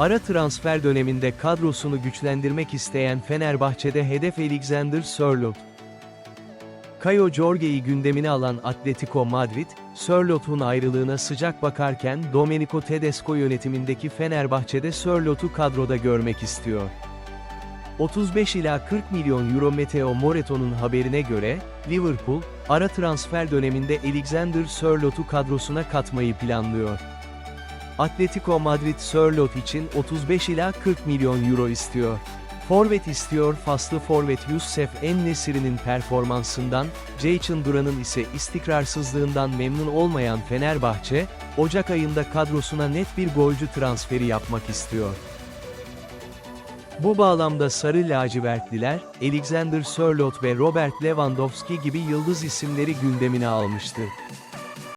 Ara transfer döneminde kadrosunu güçlendirmek isteyen Fenerbahçe'de hedef Alexander Sörloth. Caio Jorge'yi gündemine alan Atletico Madrid, Sörloth'un ayrılığına sıcak bakarken Domenico Tedesco yönetimindeki Fenerbahçe'de Sörloth'u kadroda görmek istiyor. 35 ila 40 milyon euro Matteo Moreto'nun haberine göre, Liverpool, ara transfer döneminde Alexander Sörloth'u kadrosuna katmayı planlıyor. Atletico Madrid Sörloth için 35 ila 40 milyon euro istiyor. Forvet istiyor Faslı forvet Youssef En-Nesyri'nin performansından, Jayson Duran'ın ise istikrarsızlığından memnun olmayan Fenerbahçe, Ocak ayında kadrosuna net bir golcü transferi yapmak istiyor. Bu bağlamda Sarı Lacivertliler, Alexander Sörloth ve Robert Lewandowski gibi yıldız isimleri gündemine almıştı.